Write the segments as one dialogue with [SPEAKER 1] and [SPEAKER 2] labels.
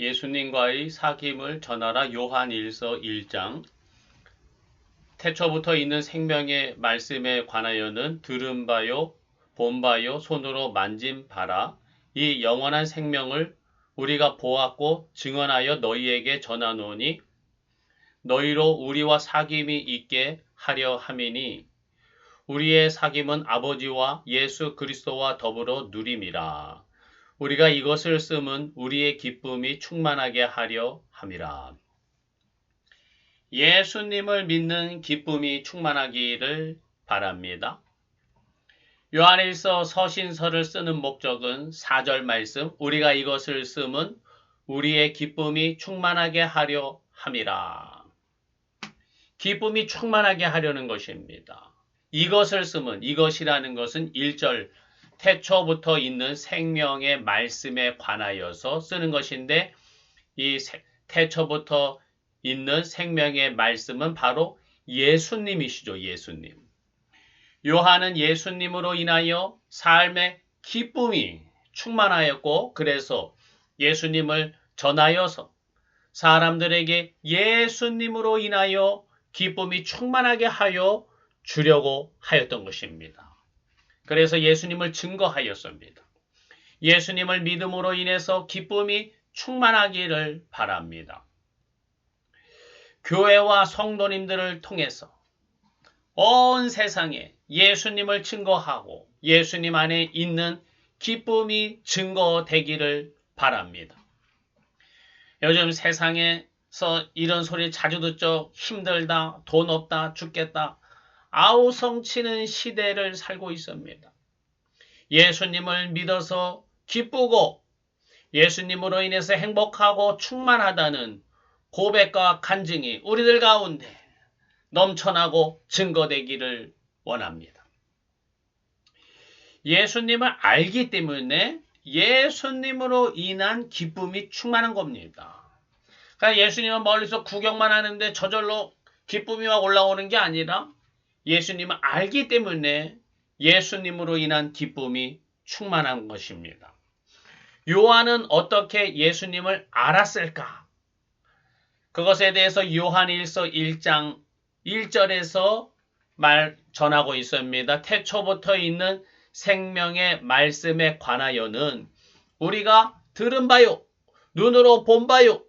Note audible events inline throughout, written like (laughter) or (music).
[SPEAKER 1] 예수님과의 사귐을 전하라. 요한 1서 1장. 태초부터 있는 생명의 말씀에 관하여는 들은 바요 본 바요 손으로 만진 바라. 이 영원한 생명을 우리가 보았고 증언하여 너희에게 전하노니 너희로 우리와 사귐이 있게 하려 함이니 우리의 사귐은 아버지와 예수 그리스도와 더불어 누림이라. 우리가 이것을 쓰면 우리의 기쁨이 충만하게 하려 함이라. 예수님을 믿는 기쁨이 충만하기를 바랍니다. 요한일서 서신서를 쓰는 목적은 4절 말씀 우리가 이것을 쓰면 우리의 기쁨이 충만하게 하려 함이라. 기쁨이 충만하게 하려는 것입니다. 이것을 쓰면 이것이라는 것은 1절 태초부터 있는 생명의 말씀에 관하여서 쓰는 것인데 이 태초부터 있는 생명의 말씀은 바로 예수님이시죠. 예수님. 요한은 예수님으로 인하여 삶의 기쁨이 충만하였고 그래서 예수님을 전하여서 사람들에게 예수님으로 인하여 기쁨이 충만하게 하여 주려고 하였던 것입니다. 그래서 예수님을 증거하였습니다. 예수님을 믿음으로 인해서 기쁨이 충만하기를 바랍니다. 교회와 성도님들을 통해서 온 세상에 예수님을 증거하고 예수님 안에 있는 기쁨이 증거되기를 바랍니다. 요즘 세상에서 이런 소리 자주 듣죠. 힘들다, 돈 없다, 죽겠다. 아우성치는 시대를 살고 있습니다. 예수님을 믿어서 기쁘고 예수님으로 인해서 행복하고 충만하다는 고백과 간증이 우리들 가운데 넘쳐나고 증거되기를 원합니다. 예수님을 알기 때문에 예수님으로 인한 기쁨이 충만한 겁니다. 그러니까 예수님은 멀리서 구경만 하는데 저절로 기쁨이 막 올라오는 게 아니라 예수님을 알기 때문에 예수님으로 인한 기쁨이 충만한 것입니다. 요한은 어떻게 예수님을 알았을까? 그것에 대해서 요한 1서 1장 1절에서 말 전하고 있습니다. 태초부터 있는 생명의 말씀에 관하여는 우리가 들은 바요, 눈으로 본 바요,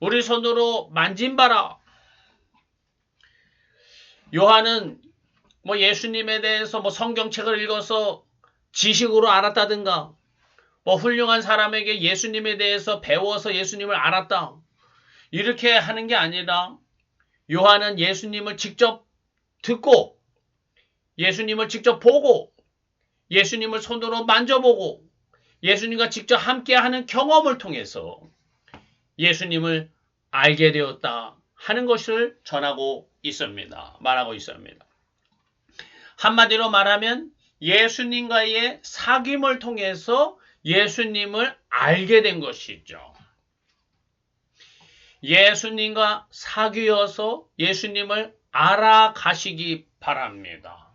[SPEAKER 1] 우리 손으로 만진 바라. 요한은 뭐 예수님에 대해서 뭐 성경책을 읽어서 지식으로 알았다든가 뭐 훌륭한 사람에게 예수님에 대해서 배워서 예수님을 알았다. 이렇게 하는 게 아니라 요한은 예수님을 직접 듣고 예수님을 직접 보고 예수님을 손으로 만져보고 예수님과 직접 함께하는 경험을 통해서 예수님을 알게 되었다 하는 것을 전하고 있습니다. 말하고 있습니다. 한마디로 말하면 예수님과의 사귐을 통해서 예수님을 알게 된 것이죠. 예수님과 사귀어서 예수님을 알아가시기 바랍니다.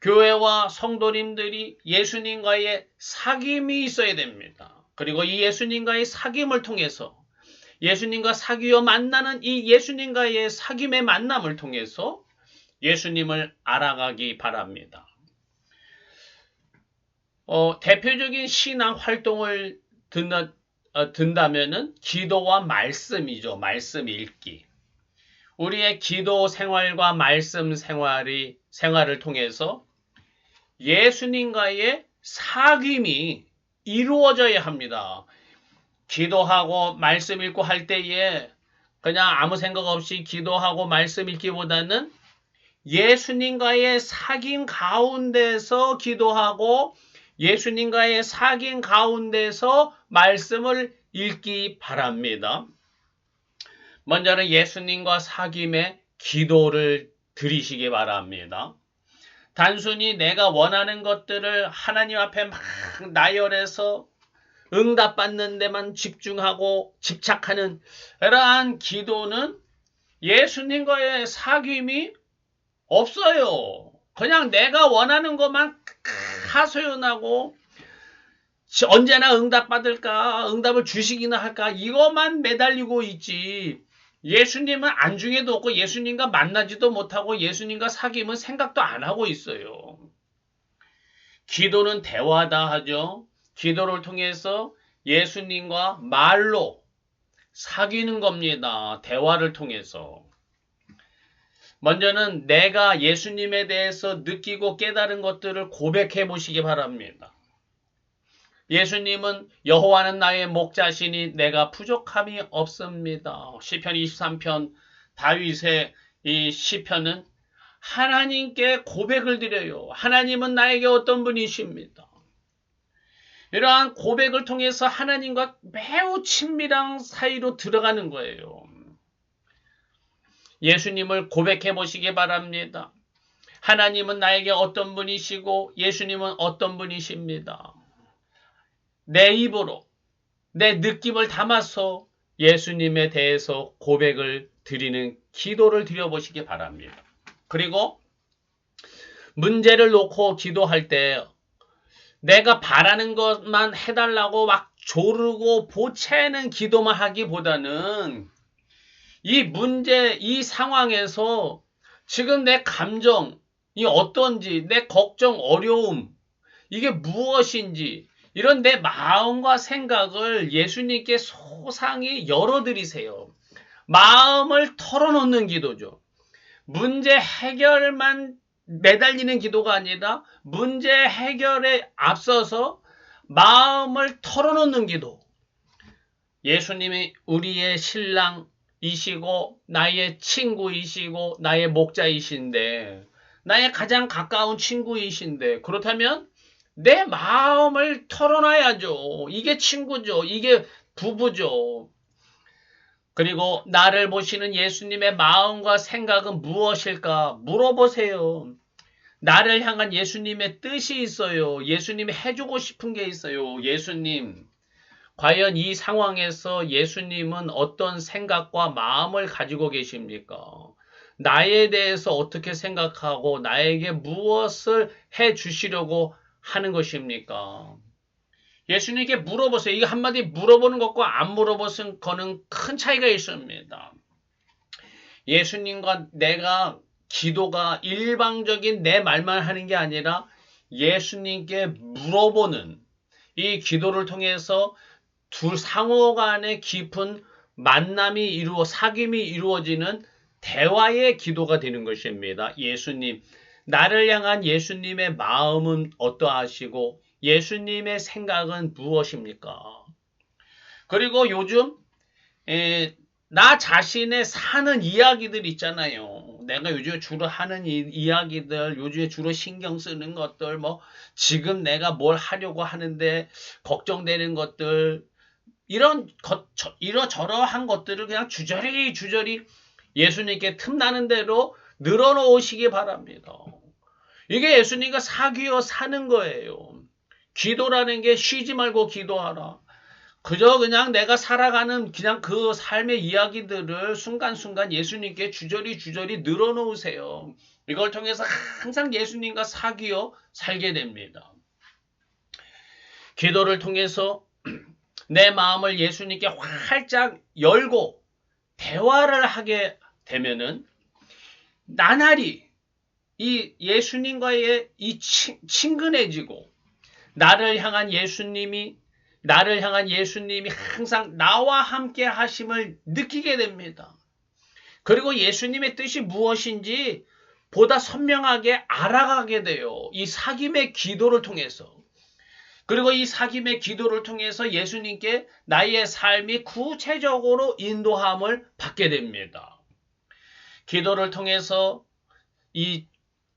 [SPEAKER 1] 교회와 성도님들이 예수님과의 사귐이 있어야 됩니다. 그리고 이 예수님과의 사귐을 통해서 예수님과 사귀어 만나는 이 예수님과의 사귐의 만남을 통해서 예수님을 알아가기 바랍니다. 어, 대표적인 신앙 활동을 듣는, 어, 든다면은 기도와 말씀이죠. 말씀 읽기. 우리의 기도 생활과 말씀 생활이 생활을 통해서 예수님과의 사귐이 이루어져야 합니다. 기도하고 말씀 읽고 할 때에 그냥 아무 생각 없이 기도하고 말씀 읽기보다는 예수님과의 사귐 가운데서 기도하고 예수님과의 사귐 가운데서 말씀을 읽기 바랍니다. 먼저는 예수님과 사귐의 기도를 드리시기 바랍니다. 단순히 내가 원하는 것들을 하나님 앞에 막 나열해서 응답받는 데만 집중하고 집착하는 이러한 기도는 예수님과의 사귐이 없어요. 그냥 내가 원하는 것만 하소연하고 시- 언제나 응답 받을까? 응답을 주시기나 할까? 이것만 매달리고 있지. 예수님은 안중에도 없고 예수님과 만나지도 못하고 예수님과 사귐은 생각도 안 하고 있어요. 기도는 대화다 하죠. 기도를 통해서 예수님과 말로 사귀는 겁니다. 대화를 통해서. 먼저는 내가 예수님에 대해서 느끼고 깨달은 것들을 고백해 보시기 바랍니다. 예수님은 여호와는 나의 목자시니 내가 부족함이 없습니다. 시편 23편 다윗의 이 시편은 하나님께 고백을 드려요. 하나님은 나에게 어떤 분이십니다. 이러한 고백을 통해서 하나님과 매우 친밀한 사이로 들어가는 거예요. 예수님을 고백해 보시기 바랍니다. 하나님은 나에게 어떤 분이시고 예수님은 어떤 분이십니다. 내 입으로 내 느낌을 담아서 예수님에 대해서 고백을 드리는 기도를 드려보시기 바랍니다. 그리고 문제를 놓고 기도할 때 내가 바라는 것만 해달라고 막 조르고 보채는 기도만 하기보다는 이 문제, 이 상황에서 지금 내 감정이 어떤지, 내 걱정, 어려움, 이게 무엇인지, 이런 내 마음과 생각을 예수님께 소상히 열어드리세요. 마음을 털어놓는 기도죠. 문제 해결만 매달리는 기도가 아니라 문제 해결에 앞서서 마음을 털어놓는 기도. 예수님이 우리의 신랑이시고 나의 친구이시고 나의 목자이신데 나의 가장 가까운 친구이신데 그렇다면 내 마음을 털어놔야죠. 이게 친구죠. 이게 부부죠. 그리고 나를 보시는 예수님의 마음과 생각은 무엇일까 물어보세요. 나를 향한 예수님의 뜻이 있어요. 예수님이 해주고 싶은 게 있어요. 예수님. 과연 이 상황에서 예수님은 어떤 생각과 마음을 가지고 계십니까? 나에 대해서 어떻게 생각하고 나에게 무엇을 해 주시려고 하는 것입니까? 예수님께 물어보세요. 이거 한마디 물어보는 것과 안 물어보는 거는 큰 차이가 있습니다. 예수님과 내가 기도가 일방적인 내 말만 하는 게 아니라 예수님께 물어보는 이 기도를 통해서 둘 상호 간의 깊은 만남이 이루어 사귐이 이루어지는 대화의 기도가 되는 것입니다. 예수님, 나를 향한 예수님의 마음은 어떠하시고 예수님의 생각은 무엇입니까? 그리고 요즘 에, 나 자신의 사는 이야기들 있잖아요. 내가 요즘에 주로 하는 이, 이야기들, 요즘에 주로 신경 쓰는 것들, 뭐 지금 내가 뭘 하려고 하는데 걱정되는 것들, 이런 것, 저, 이러저러한 것들을 그냥 주저리 주저리 예수님께 틈나는 대로 늘어놓으시기 바랍니다. 이게 예수님과 사귀어 사는 거예요. 기도라는 게 쉬지 말고 기도하라. 그저 그냥 내가 살아가는 그냥 그 삶의 이야기들을 순간순간 예수님께 주저리 주저리 늘어놓으세요. 이걸 통해서 항상 예수님과 사귀어 살게 됩니다. 기도를 통해서 (clears throat) 내 마음을 예수님께 활짝 열고 대화를 하게 되면은 나날이 이 예수님과의 이 친, 친근해지고 나를 향한 예수님이 나를 향한 예수님이 항상 나와 함께 하심을 느끼게 됩니다. 그리고 예수님의 뜻이 무엇인지 보다 선명하게 알아가게 돼요. 이 사귐의 기도를 통해서. 그리고 이 사귐의 기도를 통해서 예수님께 나의 삶이 구체적으로 인도함을 받게 됩니다. 기도를 통해서 이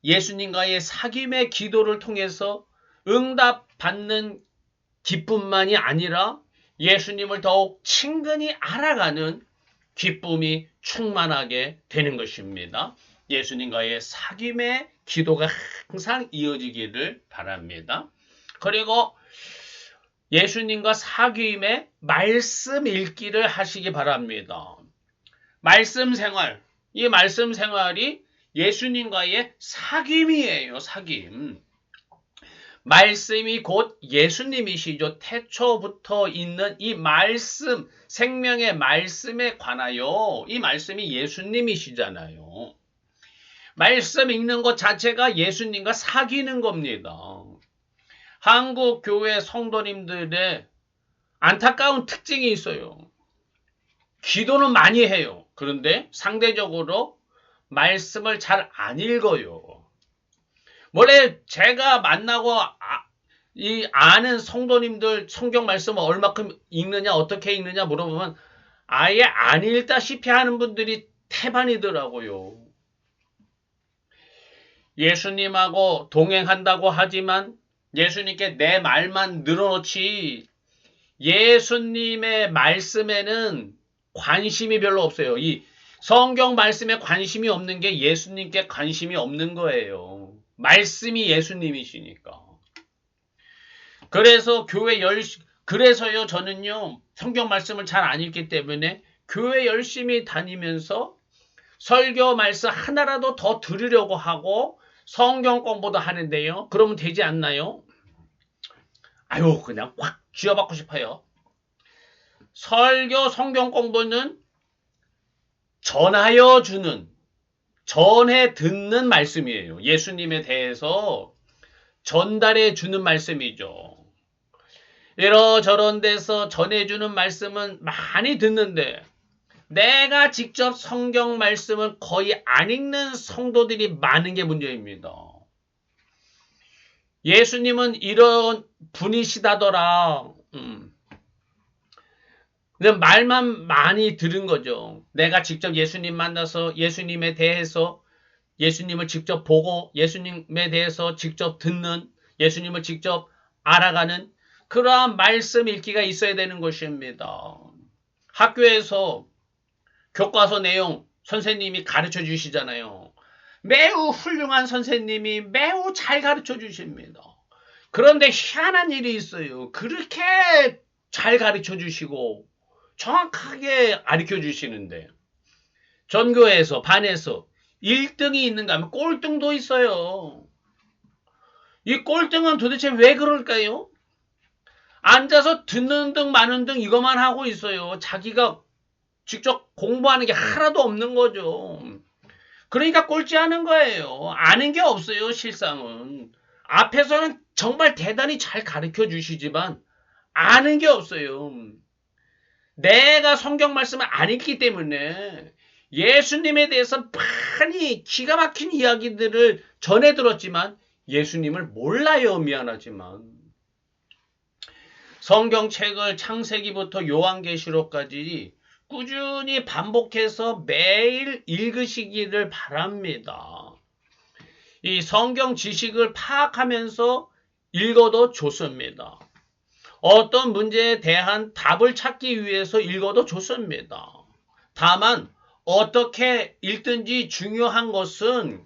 [SPEAKER 1] 예수님과의 사귐의 기도를 통해서 응답 받는 기쁨만이 아니라 예수님을 더욱 친근히 알아가는 기쁨이 충만하게 되는 것입니다. 예수님과의 사귐의 기도가 항상 이어지기를 바랍니다. 그리고 예수님과 사귐의 말씀 읽기를 하시기 바랍니다. 말씀 생활. 이 말씀 생활이 예수님과의 사귐이에요, 사귐. 말씀이 곧 예수님이시죠. 태초부터 있는 이 말씀, 생명의 말씀에 관하여 이 말씀이 예수님이시잖아요. 말씀 읽는 것 자체가 예수님과 사귀는 겁니다. 한국 교회 성도님들의 안타까운 특징이 있어요. 기도는 많이 해요. 그런데 상대적으로 말씀을 잘 안 읽어요. 원래 제가 만나고 아, 이 아는 성도님들 성경 말씀을 얼마큼 읽느냐 어떻게 읽느냐 물어보면 아예 안 읽다시피 하는 분들이 태반이더라고요. 예수님하고 동행한다고 하지만 예수님께 내 말만 늘어놓지 예수님의 말씀에는 관심이 별로 없어요. 이 성경 말씀에 관심이 없는 게 예수님께 관심이 없는 거예요. 말씀이 예수님이시니까. 그래서 교회 열 그래서요 저는요 성경 말씀을 잘 안 읽기 때문에 교회 열심히 다니면서 설교 말씀 하나라도 더 들으려고 하고 성경 공부도 하는데요. 그러면 되지 않나요? 아유 그냥 확 쥐어받고 싶어요. 설교 성경 공부는 전하여 주는 전해 듣는 말씀이에요. 예수님에 대해서 전달해 주는 말씀이죠. 이러저런 데서 전해주는 말씀은 많이 듣는데 내가 직접 성경 말씀을 거의 안 읽는 성도들이 많은 게 문제입니다. 예수님은 이런 분이시다더라. 음. 근데 말만 많이 들은 거죠. 내가 직접 예수님 만나서 예수님에 대해서 예수님을 직접 보고 예수님에 대해서 직접 듣는 예수님을 직접 알아가는 그러한 말씀 읽기가 있어야 되는 것입니다. 학교에서 교과서 내용 선생님이 가르쳐 주시잖아요. 매우 훌륭한 선생님이 매우 잘 가르쳐 주십니다. 그런데 희한한 일이 있어요. 그렇게 잘 가르쳐 주시고 정확하게 가르쳐 주시는데 전교에서 반에서 1등이 있는가 하면 꼴등도 있어요. 이 꼴등은 도대체 왜 그럴까요? 앉아서 듣는 등 마는 등 이것만 하고 있어요. 자기가 직접 공부하는 게 하나도 없는 거죠. 그러니까 꼴찌 하는 거예요. 아는 게 없어요, 실상은. 앞에서는 정말 대단히 잘 가르쳐 주시지만 아는 게 없어요. 내가 성경 말씀을 안 읽기 때문에 예수님에 대해서 많이 기가 막힌 이야기들을 전해 들었지만 예수님을 몰라요. 미안하지만. 성경책을 창세기부터 요한계시록까지 꾸준히 반복해서 매일 읽으시기를 바랍니다. 이 성경 지식을 파악하면서 읽어도 좋습니다. 어떤 문제에 대한 답을 찾기 위해서 읽어도 좋습니다. 다만 어떻게 읽든지 중요한 것은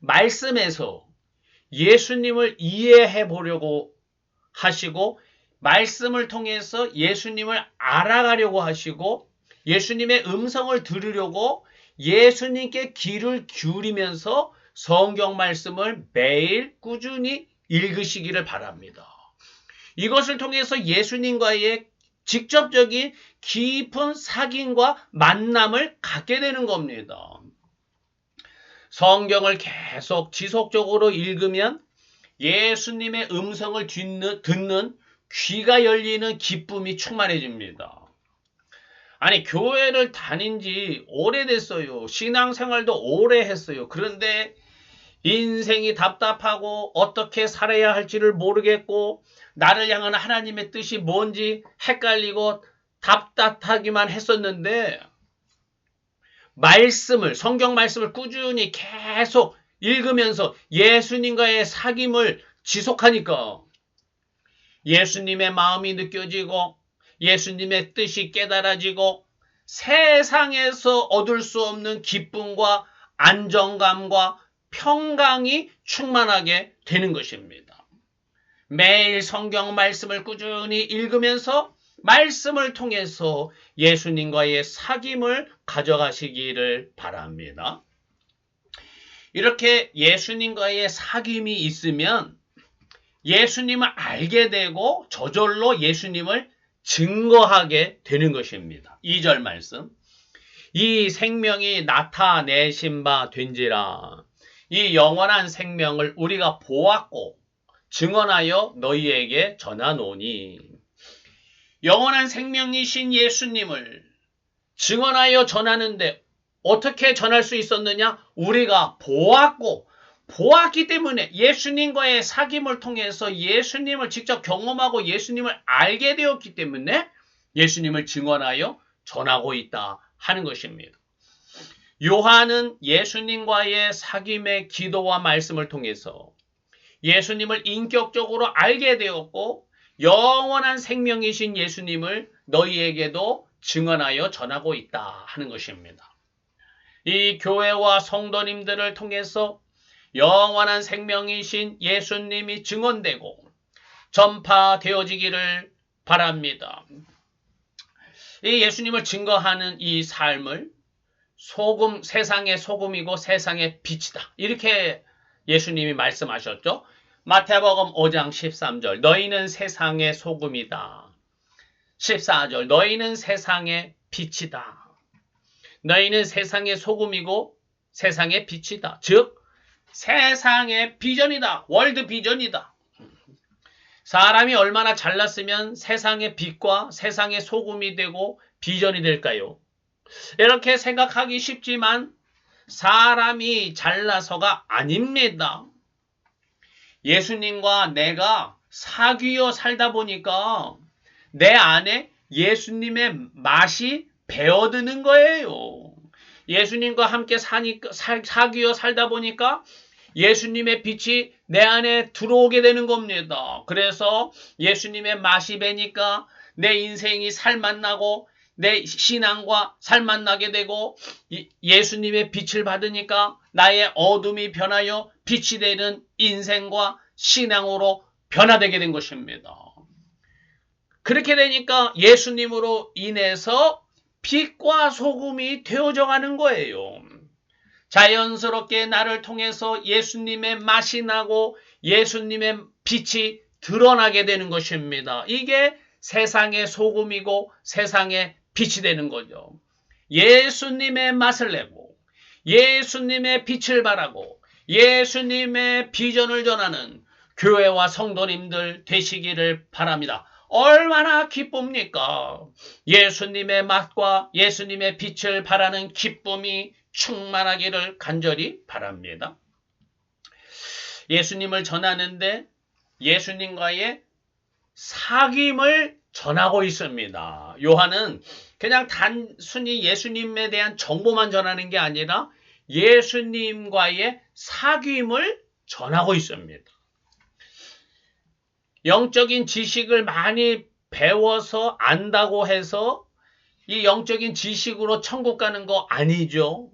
[SPEAKER 1] 말씀에서 예수님을 이해해 보려고 하시고 말씀을 통해서 예수님을 알아가려고 하시고 예수님의 음성을 들으려고 예수님께 귀를 기울이면서 성경 말씀을 매일 꾸준히 읽으시기를 바랍니다. 이것을 통해서 예수님과의 직접적인 깊은 사귐과 만남을 갖게 되는 겁니다. 성경을 계속 지속적으로 읽으면 예수님의 음성을 듣는 귀가 열리는 기쁨이 충만해집니다. 아니, 교회를 다닌 지 오래됐어요. 신앙생활도 오래 했어요. 그런데 인생이 답답하고 어떻게 살아야 할지를 모르겠고 나를 향한 하나님의 뜻이 뭔지 헷갈리고 답답하기만 했었는데 말씀을 성경 말씀을 꾸준히 계속 읽으면서 예수님과의 사귐을 지속하니까 예수님의 마음이 느껴지고 예수님의 뜻이 깨달아지고 세상에서 얻을 수 없는 기쁨과 안정감과 평강이 충만하게 되는 것입니다. 매일 성경 말씀을 꾸준히 읽으면서 말씀을 통해서 예수님과의 사귐을 가져가시기를 바랍니다. 이렇게 예수님과의 사귐이 있으면 예수님을 알게 되고 저절로 예수님을 증거하게 되는 것입니다. 2절 말씀. 이 생명이 나타내신 바 된지라. 이 영원한 생명을 우리가 보았고 증언하여 너희에게 전하노니. 영원한 생명이신 예수님을 증언하여 전하는데 어떻게 전할 수 있었느냐? 우리가 보았고 보았기 때문에 예수님과의 사귐을 통해서 예수님을 직접 경험하고 예수님을 알게 되었기 때문에 예수님을 증언하여 전하고 있다 하는 것입니다. 요한은 예수님과의 사귐의 기도와 말씀을 통해서 예수님을 인격적으로 알게 되었고 영원한 생명이신 예수님을 너희에게도 증언하여 전하고 있다 하는 것입니다. 이 교회와 성도님들을 통해서 영원한 생명이신 예수님이 증언되고 전파되어지기를 바랍니다. 이 예수님을 증거하는 이 삶을 소금, 세상의 소금이고 세상의 빛이다. 이렇게 예수님이 말씀하셨죠. 마태복음 5장 13절 너희는 세상의 소금이다. 14절 너희는 세상의 빛이다. 너희는 세상의 소금이고 세상의 빛이다. 즉 세상의 비전이다. 월드 비전이다. 사람이 얼마나 잘났으면 세상의 빛과 세상의 소금이 되고 비전이 될까요? 이렇게 생각하기 쉽지만 사람이 잘나서가 아닙니다. 예수님과 내가 사귀어 살다 보니까 내 안에 예수님의 맛이 배어드는 거예요. 예수님과 함께 사니까, 사귀어 살다 보니까 예수님의 빛이 내 안에 들어오게 되는 겁니다. 그래서 예수님의 맛이 배니까 내 인생이 살맛나고 내 신앙과 살맛나게 되고 예수님의 빛을 받으니까 나의 어둠이 변하여 빛이 되는 인생과 신앙으로 변화되게 된 것입니다. 그렇게 되니까 예수님으로 인해서 빛과 소금이 되어져 가는 거예요. 자연스럽게 나를 통해서 예수님의 맛이 나고 예수님의 빛이 드러나게 되는 것입니다. 이게 세상의 소금이고 세상의 빛이 되는 거죠. 예수님의 맛을 내고 예수님의 빛을 발하고 예수님의 비전을 전하는 교회와 성도님들 되시기를 바랍니다. 얼마나 기쁩니까? 예수님의 맛과 예수님의 빛을 바라는 기쁨이 충만하기를 간절히 바랍니다. 예수님을 전하는데 예수님과의 사귐을 전하고 있습니다. 요한은 그냥 단순히 예수님에 대한 정보만 전하는 게 아니라 예수님과의 사귐을 전하고 있습니다. 영적인 지식을 많이 배워서 안다고 해서 이 영적인 지식으로 천국 가는 거 아니죠.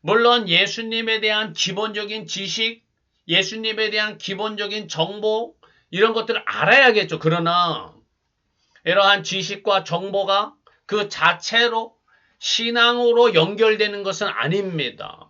[SPEAKER 1] 물론 예수님에 대한 기본적인 지식, 예수님에 대한 기본적인 정보, 이런 것들을 알아야겠죠. 그러나 이러한 지식과 정보가 그 자체로 신앙으로 연결되는 것은 아닙니다.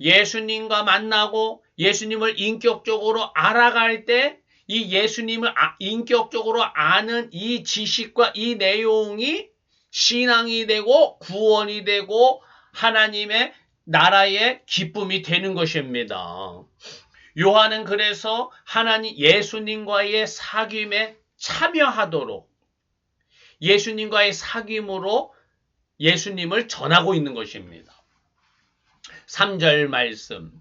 [SPEAKER 1] 예수님과 만나고 예수님을 인격적으로 알아갈 때 이 예수님을 아, 인격적으로 아는 이 지식과 이 내용이 신앙이 되고 구원이 되고 하나님의 나라의 기쁨이 되는 것입니다. 요한은 그래서 하나님 예수님과의 사귐에 참여하도록 예수님과의 사귐으로 예수님을 전하고 있는 것입니다. 3절 말씀.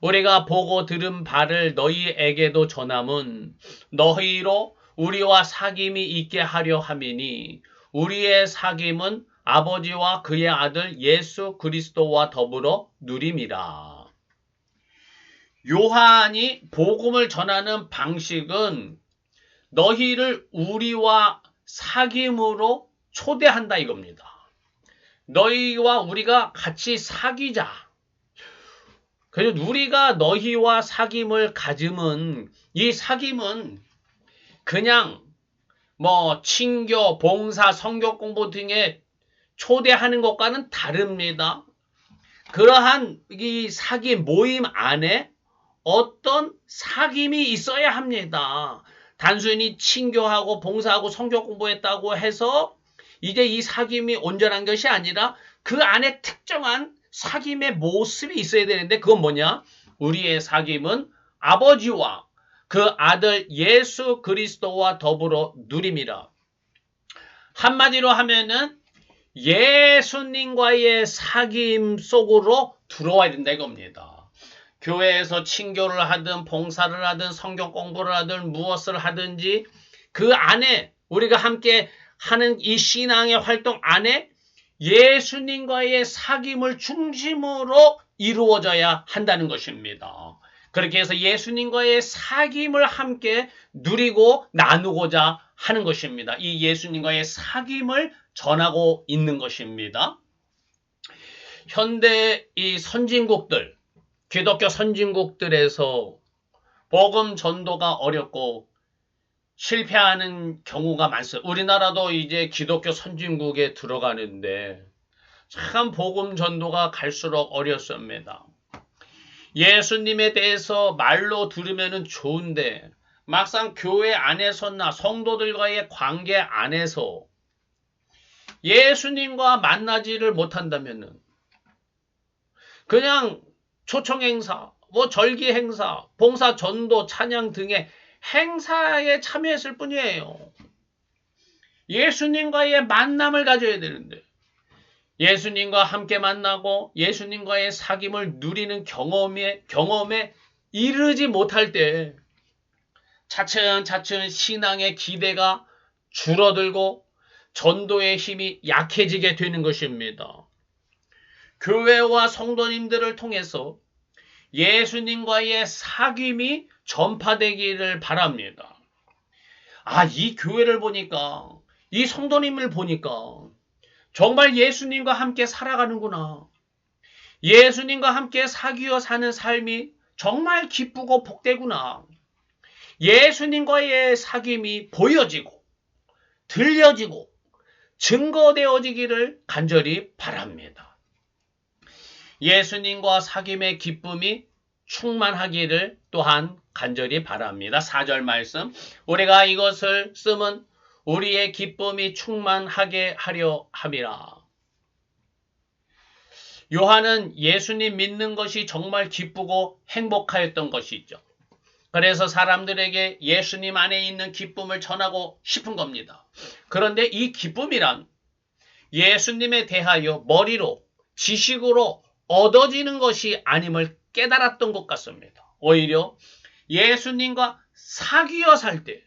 [SPEAKER 1] 우리가 보고 들은 바를 너희에게도 전함은 너희로 우리와 사귐이 있게 하려 함이니 우리의 사귐은 아버지와 그의 아들 예수 그리스도와 더불어 누림이라. 요한이 복음을 전하는 방식은 너희를 우리와 사귐으로 초대한다 이겁니다. 너희와 우리가 같이 사귀자. 그래서 우리가 너희와 사귐을 가짐은 이 사귐은 그냥 뭐 친교, 봉사, 성교 공부 등에 초대하는 것과는 다릅니다. 그러한 이 사귐 모임 안에 어떤 사귐이 있어야 합니다. 단순히 친교하고 봉사하고 성경 공부했다고 해서 이제 이 사귐이 온전한 것이 아니라 그 안에 특정한 사귐의 모습이 있어야 되는데 그건 뭐냐? 우리의 사귐은 아버지와 그 아들 예수 그리스도와 더불어 누림이라. 한마디로 하면은 예수님과의 사귐 속으로 들어와야 된다 이겁니다. 교회에서 친교를 하든 봉사를 하든 성경 공부를 하든 무엇을 하든지 그 안에 우리가 함께 하는 이 신앙의 활동 안에 예수님과의 사귐을 중심으로 이루어져야 한다는 것입니다. 그렇게 해서 예수님과의 사귐을 함께 누리고 나누고자 하는 것입니다. 이 예수님과의 사귐을 전하고 있는 것입니다. 현대 이 선진국들, 기독교 선진국들에서 복음 전도가 어렵고 실패하는 경우가 많습니다. 우리나라도 이제 기독교 선진국에 들어가는데 참 복음 전도가 갈수록 어렵습니다. 예수님에 대해서 말로 들으면 좋은데 막상 교회 안에서나 성도들과의 관계 안에서 예수님과 만나지를 못한다면 그냥 초청 행사, 뭐 절기 행사, 봉사 전도, 찬양 등의 행사에 참여했을 뿐이에요. 예수님과의 만남을 가져야 되는데 예수님과 함께 만나고 예수님과의 사귐을 누리는 경험에 경험에 이르지 못할 때 차츰차츰 신앙의 기대가 줄어들고 전도의 힘이 약해지게 되는 것입니다. 교회와 성도님들을 통해서 예수님과의 사귐이 전파되기를 바랍니다. 아, 이 교회를 보니까, 이 성도님을 보니까, 정말 예수님과 함께 살아가는구나. 예수님과 함께 사귀어 사는 삶이 정말 기쁘고 복되구나. 예수님과의 사귐이 보여지고, 들려지고, 증거되어지기를 간절히 바랍니다. 예수님과 사귐의 기쁨이 충만하기를 또한 간절히 바랍니다. 4절 말씀. 우리가 이것을 쓰면 우리의 기쁨이 충만하게 하려 함이라. 요한은 예수님 믿는 것이 정말 기쁘고 행복하였던 것이죠. 그래서 사람들에게 예수님 안에 있는 기쁨을 전하고 싶은 겁니다. 그런데 이 기쁨이란 예수님에 대하여 머리로 지식으로 얻어지는 것이 아님을 깨달았던 것 같습니다. 오히려 예수님과 사귀어 살 때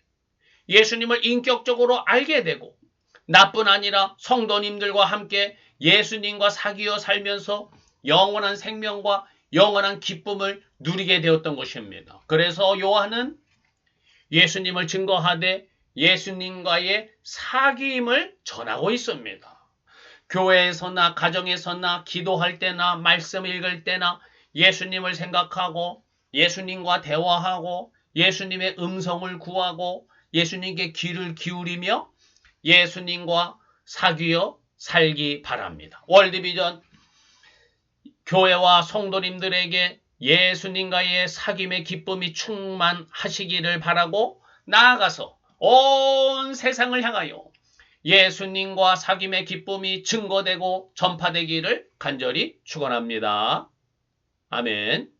[SPEAKER 1] 예수님을 인격적으로 알게 되고 나뿐 아니라 성도님들과 함께 예수님과 사귀어 살면서 영원한 생명과 영원한 기쁨을 누리게 되었던 것입니다. 그래서 요한은 예수님을 증거하되 예수님과의 사귐을 전하고 있습니다. 교회에서나 가정에서나 기도할 때나 말씀 읽을 때나 예수님을 생각하고 예수님과 대화하고 예수님의 음성을 구하고 예수님께 귀를 기울이며 예수님과 사귀어 살기 바랍니다. 월드비전 교회와 성도님들에게 예수님과의 사귐의 기쁨이 충만하시기를 바라고 나아가서 온 세상을 향하여 예수님과 사귐의 기쁨이 증거되고 전파되기를 간절히 축원합니다. 아멘.